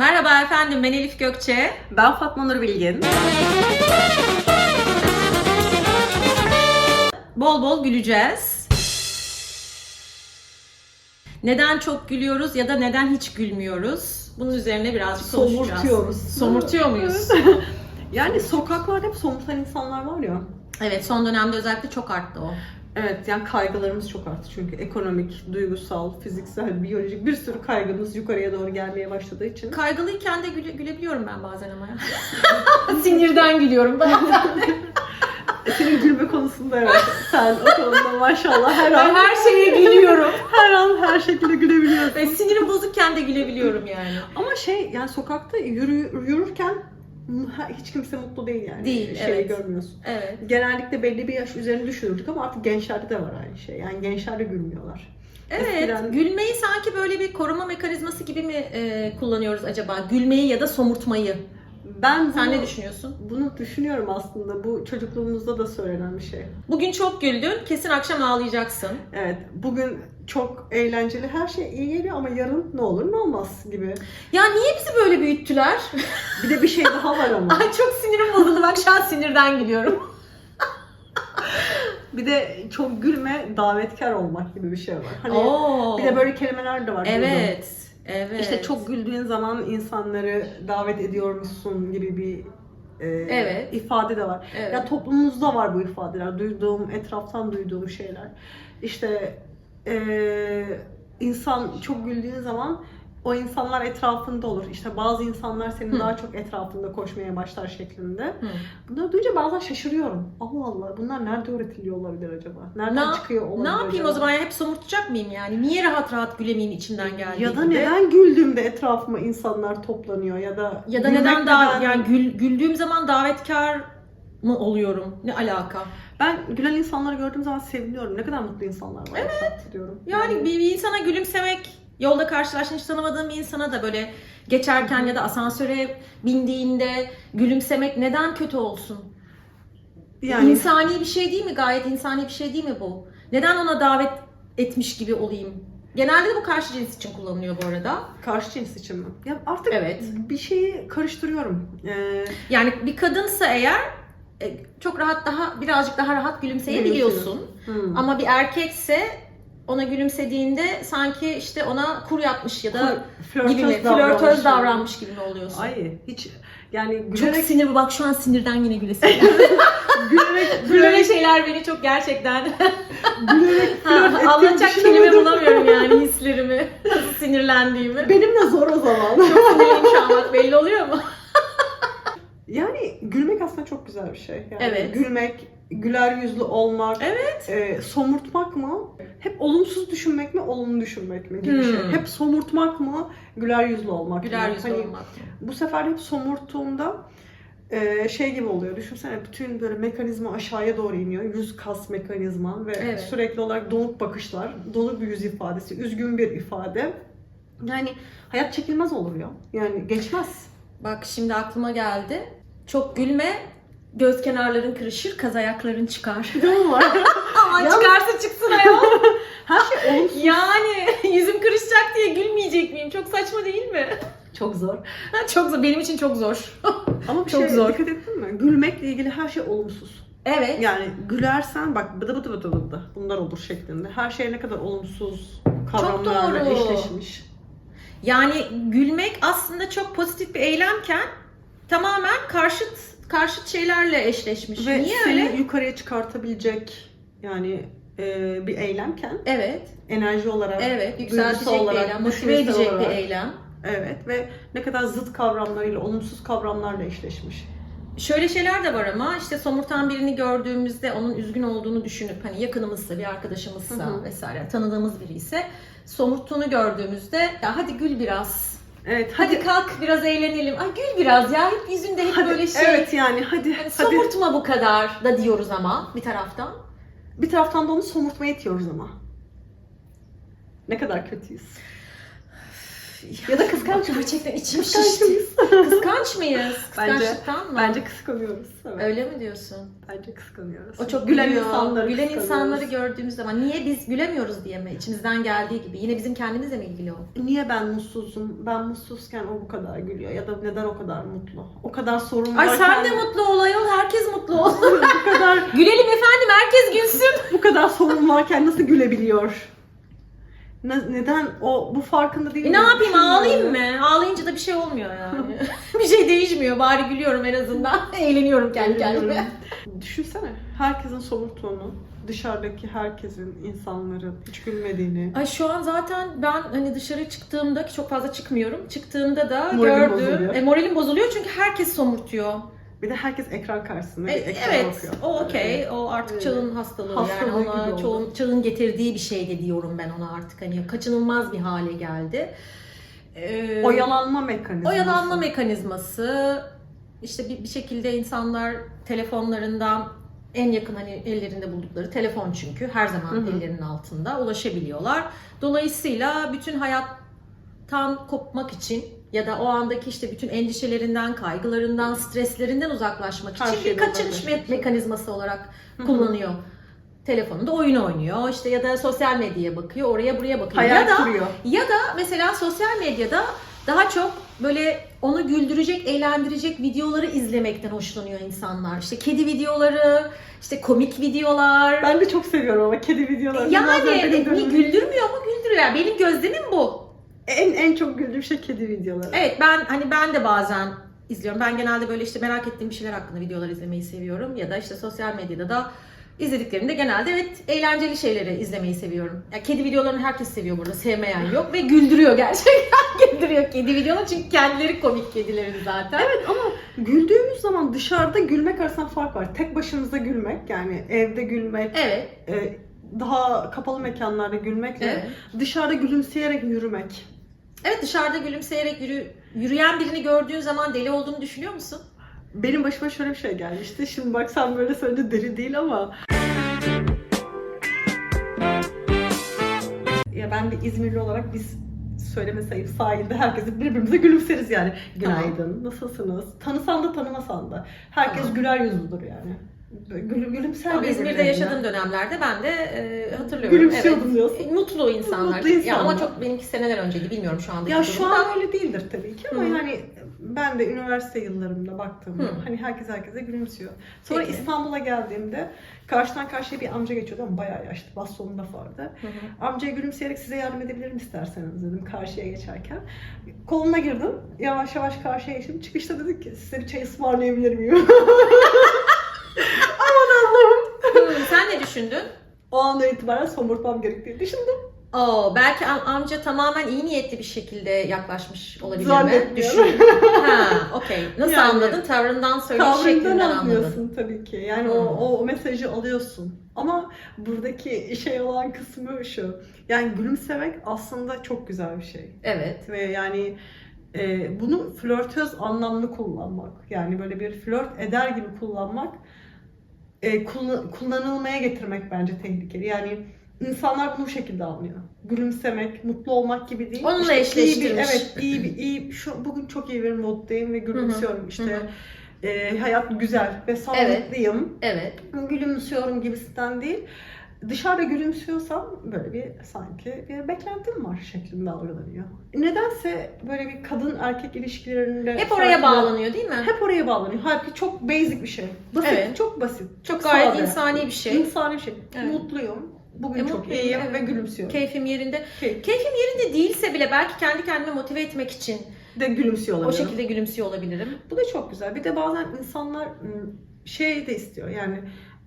Merhaba efendim, ben Elif Gökçe. Ben Fatma Nur Bilgin. Bol bol güleceğiz. Neden çok gülüyoruz ya da neden hiç gülmüyoruz? Bunun üzerine birazcık konuşacağız. Somurtuyoruz. Somurtuyor muyuz? Yani sokaklarda hep somurtan insanlar var ya. evet, son dönemde özellikle çok arttı o. Evet yani kaygılarımız çok arttı çünkü ekonomik, duygusal, fiziksel, biyolojik bir sürü kaygımız yukarıya doğru gelmeye başladığı için. Kaygılıyken de güle- gülebiliyorum ben bazen ama ya. Sinirden gülüyorum ben. Senin gülme konusunda evet. Sen o konuda maşallah her Ben an her şeye gülüyorum. her an her şekilde gülebiliyorsun. Ve sinirim bozukken de gülebiliyorum yani. Ama şey yani sokakta yürü, yürürken hiç kimse mutlu değil yani. Değil, Şeyi evet. görmüyorsun. Evet. Genellikle belli bir yaş üzerinde düşünürdük ama artık gençlerde de var aynı şey. Yani gençler de gülmüyorlar. Evet, Eskiden- gülmeyi sanki böyle bir koruma mekanizması gibi mi e, kullanıyoruz acaba? Gülmeyi ya da somurtmayı. Ben Sen bunu, ne düşünüyorsun? bunu düşünüyorum aslında. Bu çocukluğumuzda da söylenen bir şey. Bugün çok güldün, kesin akşam ağlayacaksın. Evet, bugün çok eğlenceli, her şey iyi geliyor ama yarın ne olur ne olmaz gibi. Ya niye bizi böyle büyüttüler? Bir de bir şey daha var ama. Ay çok sinirim bozuldu bak şu an sinirden gülüyorum. Bir de çok gülme davetkar olmak gibi bir şey var. Hani Oo. bir de böyle kelimeler de var. Evet. Evet. İşte çok güldüğün zaman insanları davet ediyormuşsun gibi bir e, Evet. ifade de var. Evet. Ya toplumumuzda var bu ifadeler. Duyduğum, etraftan duyduğum şeyler. İşte e, insan çok güldüğün zaman o insanlar etrafında olur. İşte bazı insanlar senin Hı. daha çok etrafında koşmaya başlar şeklinde. Hı. Bunları duyunca bazen şaşırıyorum. Allah Allah bunlar nerede öğretiliyor olabilir acaba? Nereden Ne- çıkıyor olabilir Ne yapayım acaba? o zaman ya hep somurtacak mıyım yani? Niye rahat rahat gülemeyeyim içimden geldiğinde? Ya da neden güldüğümde etrafıma insanlar toplanıyor ya da Ya da neden daha neden- yani gül, güldüğüm zaman davetkar mı oluyorum? Ne alaka? ben gülen insanları gördüğüm zaman seviniyorum. Ne kadar mutlu insanlar var etrafta diyorum. Yani bir, bir insana gülümsemek, yolda karşılaştığın hiç tanımadığın bir insana da böyle geçerken ya da asansöre bindiğinde gülümsemek neden kötü olsun? yani İnsani bir şey değil mi? Gayet insani bir şey değil mi bu? Neden ona davet etmiş gibi olayım? Genelde de bu karşı cins için kullanılıyor bu arada. karşı cins için mi? Ya artık Evet. bir şeyi karıştırıyorum. Ee, Yani bir kadınsa eğer e, çok rahat daha birazcık daha rahat gülümseyebiliyorsun. hmm. Ama bir erkekse ona gülümsediğinde sanki işte ona kur yapmış ya da flörtöz gibi mi? Flörtöz davranmış gibi mi oluyorsun? Ay hiç yani çok gülerek sinir bak şu an sinirden yine gülesim. gülerek Böyle gülerek şeyler beni çok gerçekten gülerek flört ettiğimi anlatacak kelime bulamıyorum yani hislerimi, nasıl sinirlendiğimi. Benim de zor o zaman. Çok sinirliyim şu an bak belli oluyor mu? Yani gülmek aslında çok güzel bir şey. Yani Evet. Gülmek, güler yüzlü olmak, Evet. e, somurtmak mı? Hep olumsuz düşünmek mi, olumlu düşünmek mi gibi şey. Hmm. Hep somurtmak mı, güler yüzlü olmak Güler mı? yüzlü Hani olmak. Bu sefer hep somurttuğumda e, şey gibi oluyor. Düşünsene bütün böyle mekanizma aşağıya doğru iniyor. Yüz kas mekanizma ve Evet. sürekli olarak donuk bakışlar, donuk bir yüz ifadesi, üzgün bir ifade. Yani hayat çekilmez olur ya. Yani geçmez. Bak şimdi aklıma geldi. Çok gülme, göz kenarların kırışır, kaz ayakların çıkar. Değil mi Ya- çıkarsa çıksın ayol. Yani yüzüm kırışacak diye gülmeyecek miyim? Çok saçma değil mi? Çok zor. çok zor. Benim için çok zor. Ama bir Çok şey zor. dikkat ettin mi? Gülmekle ilgili her şey olumsuz. Evet. Yani gülersen bak bıdı bıdı bıdı bıdı bunlar olur şeklinde. Her şey ne kadar olumsuz kavramlarla doğru. eşleşmiş. Yani gülmek aslında çok pozitif bir eylemken tamamen karşıt karşıt şeylerle eşleşmiş. Ve Niye seni öyle? yukarıya çıkartabilecek yani e, bir eylemken Evet. enerji olarak, Evet. Yükseltecek duygusal bir olarak, eylem, motive edecek bir olarak. eylem. Evet ve ne kadar zıt kavramlarıyla, olumsuz kavramlarla eşleşmiş. Şöyle şeyler de var ama işte somurtan birini gördüğümüzde onun üzgün olduğunu düşünüp hani yakınımızsa bir arkadaşımızsa Hı hı. vesaire tanıdığımız biri ise somurttuğunu gördüğümüzde ya hadi gül biraz. Evet, Hadi, kalk biraz eğlenelim. Ay gül biraz ya. Hep yüzünde hep hadi, böyle şey. evet yani hadi, Hani hadi. somurtma bu kadar da diyoruz ama bir taraftan. Bir taraftan da onu somurtmaya itiyoruz ama. Ne kadar kötüyüz. Ya da kıskanç Gerçekten içim şişti. Kıskanç mıyız? Bence- Kıskançlıktan mı? Bence kıskanıyoruz. Evet. Öyle mi diyorsun? Bence kıskanıyoruz. O çok gülen gülüyor. insanları Gülen kıskanıyoruz. insanları gördüğümüz zaman niye biz gülemiyoruz diye mi? İçimizden geldiği gibi. Yine bizim kendimizle mi ilgili o? Niye ben mutsuzum? Ben mutsuzken o bu kadar gülüyor ya da neden o kadar mutlu? O kadar sorun Ay varken sen de mutlu ol ayol. Herkes mutlu ol. bu kadar Gülelim efendim. Herkes gülsün. bu kadar sorun varken nasıl gülebiliyor? Ne- neden o bu farkında değil E mi? ne yapayım ağlayayım mı? Ağlayınca da bir şey olmuyor yani. bir şey değişmiyor. Bari gülüyorum en azından. Eğleniyorum kendi kendime. Düşünsene herkesin somurttuğunu, dışarıdaki herkesin, insanların hiç gülmediğini. Ay şu an zaten ben hani dışarı çıktığımda ki çok fazla çıkmıyorum. Çıktığımda da Moralim gördüm. bozuluyor. E, moralim bozuluyor çünkü herkes somurtuyor. Bir de herkes ekran karşısında E, bir ekran evet, bakıyor. o okey. O artık Evet. çağın hastalığı, Hastalığı yani ona çoğun, çağın getirdiği bir şey de diyorum ben ona artık hani kaçınılmaz bir hale geldi. Ee, Oyalanma mekanizması. oyalanma mekanizması işte bir, bir şekilde insanlar telefonlarından en yakın hani ellerinde buldukları telefon çünkü her zaman Hı hı. ellerinin altında ulaşabiliyorlar. Dolayısıyla bütün hayattan kopmak için ya da o andaki işte bütün endişelerinden, kaygılarından, streslerinden uzaklaşmak Her için bir şeyden kaçınış me- mekanizması olarak kullanıyor. Telefonunda oyun oynuyor işte ya da sosyal medyaya bakıyor, oraya buraya bakıyor. Hayal ya da kuruyor. ya da mesela sosyal medyada daha çok böyle onu güldürecek, eğlendirecek videoları izlemekten hoşlanıyor insanlar. İşte kedi videoları, işte komik videolar. Ben de çok seviyorum ama kedi yani benim e, dönemim- güldürmüyor mu? Güldürüyor. Yani benim gözlemim bu. En en çok güldüğüm şey kedi videoları. Evet ben hani ben de bazen izliyorum. Ben genelde böyle işte merak ettiğim bir şeyler hakkında videolar izlemeyi seviyorum. Ya da işte sosyal medyada da izlediklerimde genelde evet eğlenceli şeyleri izlemeyi seviyorum. Ya kedi videolarını herkes seviyor burada. Sevmeyen yok ve güldürüyor gerçekten. güldürüyor kedi videoları çünkü kendileri komik kedilerin zaten. Evet ama güldüğümüz zaman dışarıda gülmek arasında fark var. Tek başımıza gülmek yani evde gülmek, Evet. e, daha kapalı mekanlarda gülmekle Evet. dışarıda gülümseyerek yürümek. Evet dışarıda gülümseyerek yürü, yürüyen birini gördüğün zaman deli olduğunu düşünüyor musun? Benim başıma şöyle bir şey gelmişti. Şimdi bak sen böyle söyleyince deli değil ama ya ben bir İzmirli olarak biz söyleme sayıp sahilde herkese birbirimize gülümseriz yani. Günaydın, nasılsınız? Tanısan da tanımasan da. Herkes Tamam. güler yüzlüdür yani. Böyle Gül, gülümser Ama İzmir'de yaşadığım dönemlerde ben de e, hatırlıyorum. Gülümsüyordun evet. diyorsun. Mutlu insanlar. Mutlu Ya ama insanlar. çok benimki seneler önceydi bilmiyorum şu andaki Ya şu durumu da. an öyle değildir tabii ki ama Hı. yani ben de üniversite yıllarımda baktığımda Hı. hani herkes herkese gülümsüyor. Sonra Peki. İstanbul'a geldiğimde karşıdan karşıya bir amca geçiyordu ama bayağı yaşlı bastonunda vardı. Hı. Amcaya gülümseyerek size yardım edebilirim isterseniz dedim karşıya geçerken. Koluna girdim. Yavaş yavaş karşıya geçtim. Çıkışta dedik ki size bir çay ısmarlayabilir miyim? Aman Allah'ım. Hmm, sen ne düşündün? O andan itibaren somurtmam gerektiğini düşündüm. Oo, belki am- amca tamamen iyi niyetli bir şekilde yaklaşmış olabilir mi? Zannetmiyorum. Ha, okey. Nasıl Yani- anladın? Tavrından, söyleyiş Tavrından şeklinden anladın. anlıyorsun tabii ki. Yani o, Hmm. o, o mesajı alıyorsun. Ama buradaki şey olan kısmı şu. Yani gülümsemek aslında çok güzel bir şey. Evet. Ve yani e, bunu flörtöz anlamlı kullanmak. Yani böyle bir flört eder gibi kullanmak e, kullan- kullanılmaya getirmek bence tehlikeli. Yani insanlar bunu bu şekilde anlıyor. Gülümsemek, mutlu olmak gibi değil. Onunla İşte iyi bir- eşleştirmiş. evet, iyi bir, iyi, şu, bugün çok iyi bir moddayım ve gülümsüyorum. İşte hı. e, hayat güzel ve sağlıklıyım. Evet. Gülümsüyorum gibisinden değil. Dışarıda gülümsüyorsam böyle bir sanki bir beklentim var şeklinde algılanıyor. Nedense böyle bir kadın erkek ilişkilerinde Hep oraya farklı- bağlanıyor değil mi? Hep oraya bağlanıyor. Halbuki çok basic bir şey. Basit, Evet. çok basit. Çok gayet sade. insani bir şey. İnsani bir şey. Evet. Mutluyum. Bugün E, çok mutluyum, iyiyim evet. ve gülümsüyorum. Keyfim yerinde. Keyif. Keyfim yerinde değilse bile belki kendi kendime motive etmek için De gülümsüyor o olabilirim. şekilde gülümsüyor olabilirim. Bu da çok güzel. Bir de bazen insanlar ım, şey de istiyor. Yani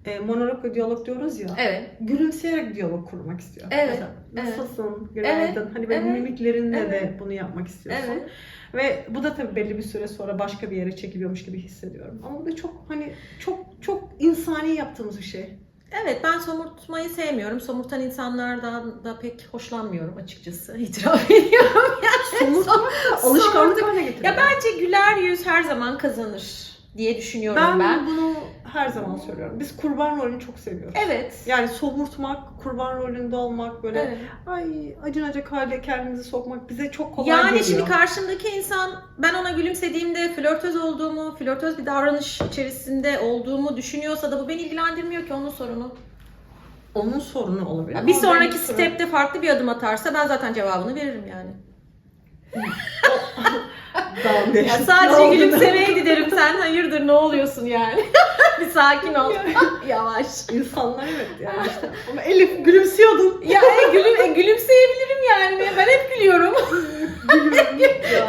e, monolog ve diyalog diyoruz ya. Evet. Gülümseyerek diyalog kurmak istiyor. Evet, Mesela, evet. nasılsın, günaydın. Hani böyle evet, mimiklerinle de evet. bunu yapmak istiyorsun. Evet. Ve bu da tabii belli bir süre sonra başka bir yere çekiliyormuş gibi hissediyorum. Ama bu da çok hani çok çok insani yaptığımız bir şey. Evet ben somurtmayı sevmiyorum. Somurtan insanlardan da pek hoşlanmıyorum açıkçası. İtiraf ediyorum. Somurtmak alışkanlık haline getiriyor. Ya bence güler yüz her zaman kazanır. Diye düşünüyorum Ben, ben. bunu her zaman söylüyorum. Biz kurban rolünü çok seviyoruz. Evet. Yani somurtmak, kurban rolünde olmak böyle Evet. ay acınacak hale kendimizi sokmak bize çok kolay Yani geliyor. şimdi karşımdaki insan ben ona gülümsediğimde flörtöz olduğumu, flörtöz bir davranış içerisinde olduğumu düşünüyorsa da bu beni ilgilendirmiyor ki onun sorunu. onun sorunu olabilir. Ya bir Ama sonraki benim sorun- stepte farklı bir adım atarsa ben zaten cevabını veririm yani. Ya sadece oldu? gülümsemeydi derim sen hayırdır ne oluyorsun yani. bir sakin ol. Yavaş. İnsanlar evet yani işte. Ama Elif gülümsüyordun. Ya e, gülüm, e, gülümseyebilirim yani. Ben hep gülüyorum. Gülüyorum. ya.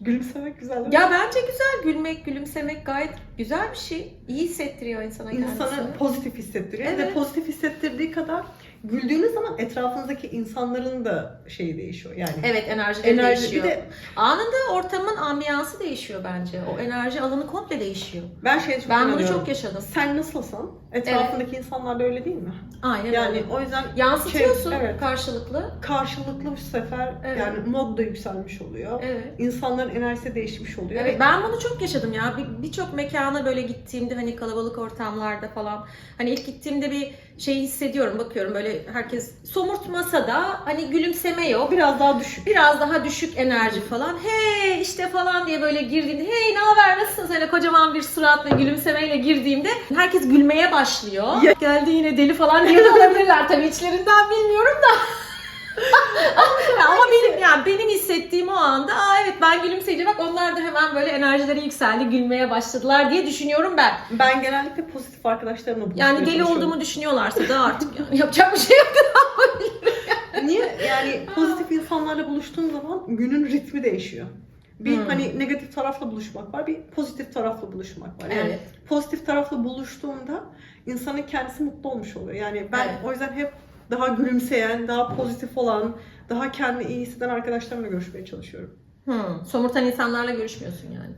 Gülümsemek güzel değil mi? Ya bence güzel gülmek, gülümsemek gayet güzel bir şey. İyi hissettiriyor insana kendisini. İnsanı pozitif hissettiriyor. Evet. Ve pozitif hissettirdiği kadar güldüğünüz zaman etrafınızdaki insanların da şeyi değişiyor. Yani Evet enerjileri enerji değişiyor. bir de Anında ortamın ambiyansı değişiyor bence. O enerji alanı komple değişiyor. ben şey çok Ben bunu inanıyorum. çok yaşadım. Sen nasılsan etrafındaki insanlar da öyle değil mi? Aynen Yani öyle. o yüzden Yansıtıyorsun Şey, evet. karşılıklı. karşılıklı bu sefer Evet. yani mod da yükselmiş oluyor. Evet. İnsanların enerjisi değişmiş oluyor. Evet, Ve ben bunu çok yaşadım ya. Bir- Birçok mekana böyle gittiğimde hani kalabalık ortamlarda falan hani ilk gittiğimde bir şey hissediyorum bakıyorum böyle herkes somurtmasa da hani gülümseme yok. biraz daha düşük. Biraz daha düşük enerji falan. Hey işte falan diye böyle girdiğimde hey ne haber nasılsınız? Hani kocaman bir surat ve gülümsemeyle girdiğimde herkes gülmeye başlıyor. Ya- Geldi yine deli falan diye olabilirler tabii içlerinden bilmiyorum da. Ama, benim yani benim hissettiğim o anda aa evet ben gülümseyince bak onlar da hemen böyle enerjileri yükseldi gülmeye başladılar diye düşünüyorum ben. Ben genellikle pozitif arkadaşlarımla Yani deli olduğumu düşünüyorlarsa da artık yani yapacak bir şey yok. Niye? Yani pozitif insanlarla buluştuğun zaman günün ritmi değişiyor. Bir Hmm. hani negatif tarafla buluşmak var, bir pozitif tarafla buluşmak var. Yani Evet. pozitif tarafla buluştuğunda insanın kendisi mutlu olmuş oluyor. Yani ben Evet. o yüzden hep daha gülümseyen, daha pozitif olan, daha kendini iyi hisseden arkadaşlarımla görüşmeye çalışıyorum. Hmm, somurtan insanlarla görüşmüyorsun yani.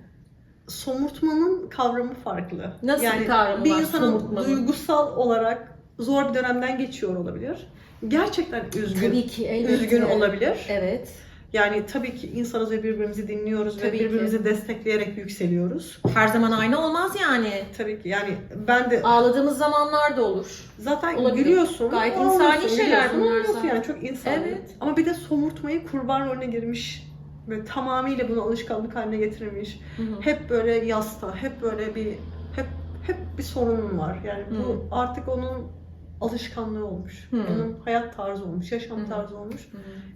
Somurtmanın kavramı farklı. Nasıl yani bir kavramı bir var insanın somurtmanın? duygusal olarak zor bir dönemden geçiyor olabilir. Gerçekten üzgün, Tabii ki elbette. üzgün olabilir. Evet. Yani tabii ki insanız ve birbirimizi dinliyoruz Tabii ve ki. birbirimizi destekleyerek yükseliyoruz. Her zaman aynı olmaz yani. Tabii ki yani ben de Ağladığımız zamanlar da olur. zaten Olabilir. gülüyorsun. Gayet ağlıyorsun, insani şeyler bunlar ağlıyorsun zaten. Yani çok insani. Evet. Ama bir de somurtmayı kurban rolüne girmiş ve tamamıyla bunu alışkanlık haline getirmiş. Hep böyle yasta, hep böyle bir hep hep bir sorunun var. Yani bu artık onun alışkanlığı olmuş. Hı. Onun hayat tarzı olmuş, yaşam Hı. tarzı olmuş.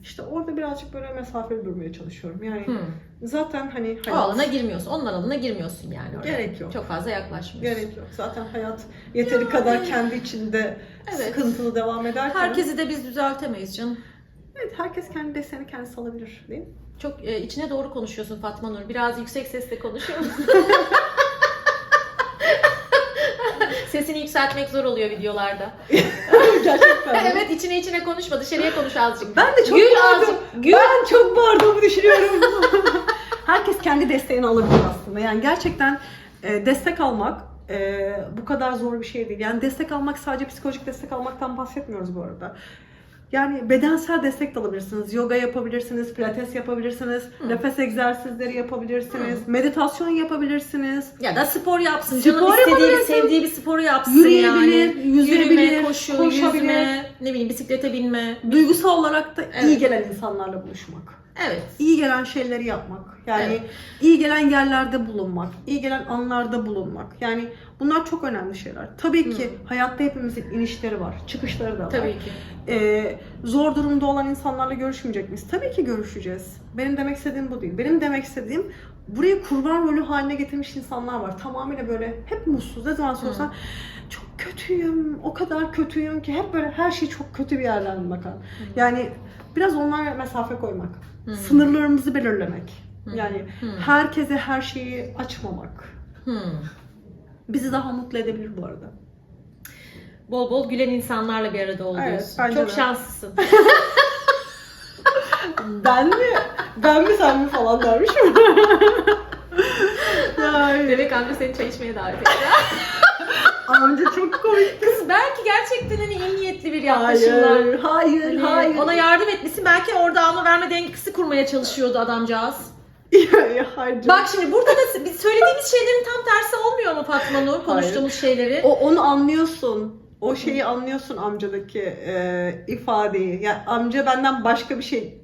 İşte orada birazcık böyle mesafeli durmaya çalışıyorum. Yani Hı. zaten hani O alana girmiyorsun. Onun alanına girmiyorsun yani. Oraya. Gerek yok. Çok fazla yaklaşmıyorsun. Gerek yok. Zaten hayat yeteri kadar kendi içinde Evet. sıkıntılı devam ederken Herkesi de biz düzeltemeyiz canım. evet, herkes kendi desteğini kendisi alabilir değil mi? Çok e, içine doğru konuşuyorsun Fatma Nur. Biraz yüksek sesle konuşuyor musun? Sesini yükseltmek zor oluyor videolarda. Gerçekten. evet içine içine konuşma. Dışarıya konuş azıcık. Ben de çok Gül bağırdım. azıcık. Gül. Ben çok bağırdığımı düşünüyorum. herkes kendi desteğini alabilir aslında. Yani gerçekten e, destek almak e, bu kadar zor bir şey değil. Yani destek almak sadece psikolojik destek almaktan bahsetmiyoruz bu arada. Yani bedensel destek de alabilirsiniz. Yoga yapabilirsiniz, pilates yapabilirsiniz, Hı. nefes egzersizleri yapabilirsiniz, meditasyon yapabilirsiniz. Ya da spor yapsın. Spor Canım istediği, sevdiği bir sporu yapsın Yürüyebilir, yani. yüzebilir, Yürüme, koşu, koşabilir. yüzme, ne bileyim bisiklete binme. Duygusal olarak da iyi Evet. gelen insanlarla buluşmak. Evet. iyi gelen şeyleri yapmak. Yani Evet. iyi gelen yerlerde bulunmak, iyi gelen anlarda bulunmak. Yani bunlar çok önemli şeyler. Tabii ki hayatta hepimizin inişleri var, çıkışları da var. Tabii ki. Ee, zor durumda olan insanlarla görüşmeyecek miyiz? Tabii ki görüşeceğiz. Benim demek istediğim bu değil. Benim demek istediğim burayı kurban rolü haline getirmiş insanlar var. Tamamıyla böyle hep mutsuz. Ne zaman sorsan çok kötüyüm, o kadar kötüyüm ki hep böyle her şey çok kötü bir yerden bakan. Yani biraz onlara mesafe koymak. Hı. Sınırlarımızı belirlemek. Hı. Yani Hı. herkese her şeyi açmamak. Hmm. Bizi daha mutlu edebilir bu arada. Bol bol gülen insanlarla bir arada ol Evet, bence Çok de. şanslısın. Ben mi? Ben mi sen mi falan dermişim. Demek amca seni çay içmeye davet etti. amca çok komik. Kız belki gerçekten hani iyi niyetli bir yaklaşım var. Hayır, hayır, Hani hayır. Ona yardım etmişsin. Belki orada alma verme dengesi kurmaya çalışıyordu adamcağız. Bak şimdi burada da biz söylediğimiz şeylerin tam tersi olmuyor mu Fatma Nur? Konuştuğumuz şeyleri. O onu anlıyorsun. O şeyi anlıyorsun amcadaki e, ifadeyi. Yani amca benden başka bir şey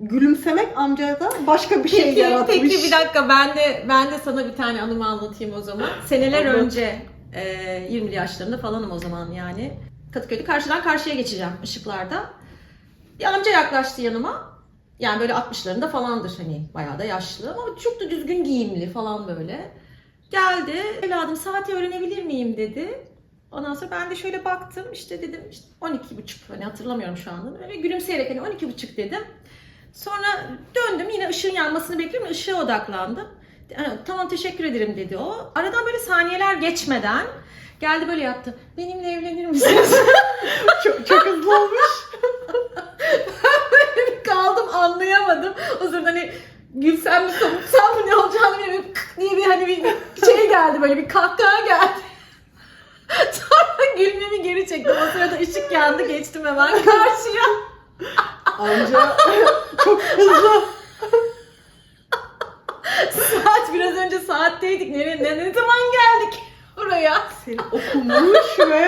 gülümsemek amcada başka bir şey Peki, yaratmış. peki bir dakika ben de ben de sana bir tane anımı anlatayım o zaman. Seneler Anlat. önce e, 20'li yaşlarında falanım o zaman yani. Kadıköy'de karşıdan karşıya geçeceğim ışıklarda. Bir amca yaklaştı yanıma. Yani böyle 60'larında falandır hani bayağı da yaşlı ama çok da düzgün giyimli falan böyle. Geldi. Evladım saati öğrenebilir miyim dedi. Ondan sonra ben de şöyle baktım işte dedim işte 12 buçuk hani hatırlamıyorum şu anda. Böyle gülümseyerek hani 12 buçuk dedim. Sonra döndüm yine ışığın yanmasını bekliyorum. ışığa odaklandım. "Ha, Tamam teşekkür ederim dedi o. Aradan böyle saniyeler geçmeden geldi böyle yaptı. Benimle evlenir misiniz? çok, çok hızlı olmuş. Anlayamadım. O sırada hani gülsem mi somutsam mı ne olacağını bilmiyorum. Kık diye bir hani bir şey geldi böyle bir kahkaha geldi. Sonra gülmemi geri çektim. O sırada ışık yandı geçtim hemen karşıya. Amca çok hızlı. Saat biraz önce saatteydik. Nereye, ne, ne zaman geldik buraya? Seni okumuş ve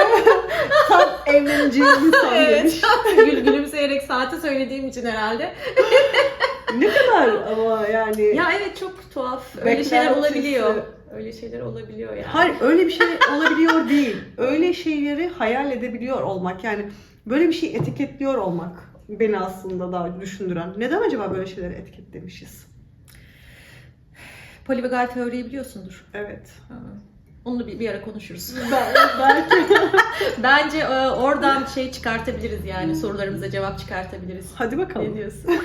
tam evleneceğin insan demiş. evet. Gül, gülümseyerek saati söylediğim için herhalde. Ne kadar ama yani. Ya evet çok tuhaf. Öyle şeyler Beklentisi. olabiliyor. Öyle şeyler olabiliyor yani. Hayır öyle bir şey olabiliyor değil. Öyle şeyleri hayal edebiliyor olmak. Yani böyle bir şey etiketliyor olmak beni aslında daha düşündüren. Neden acaba böyle şeyleri etiketlemişiz? Polivagal teoriyi biliyorsundur. Evet. Ha. Onu bir, bir ara konuşuruz. Belki. Bence e, oradan şey çıkartabiliriz yani sorularımıza cevap çıkartabiliriz. Hadi Ne bakalım. diyorsun?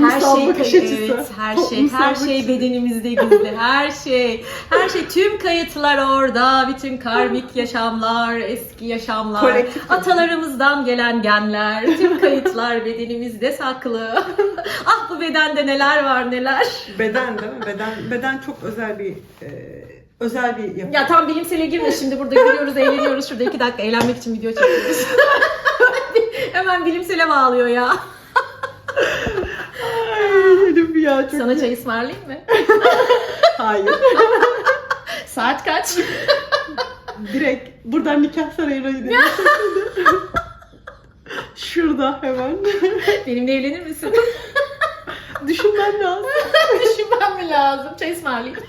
Her şey bakış açısı. evet, her şey, Toplumsal her şey bedenimizde gizli, her şey, her şey, tüm kayıtlar orada, bütün karmik yaşamlar, eski yaşamlar, Kolektif. atalarımızdan gelen genler, tüm kayıtlar bedenimizde saklı. ah bu bedende neler var neler. Beden değil mi? Beden beden çok özel bir e, özel bir yapı. Ya tam bilimsele girme şimdi burada gülüyoruz, eğleniyoruz. Şurada iki dakika eğlenmek için video çekiyoruz. Hemen bilimsele bağlıyor ya. Ya çok Sana çay ısmarlayayım mı? Hayır. Saat kaç? Direkt buradan nikah sarayına gidelim. Şurada hemen. Benimle evlenir misin? Düşünmem lazım. Düşünmem mi lazım? Çay ısmarlayayım.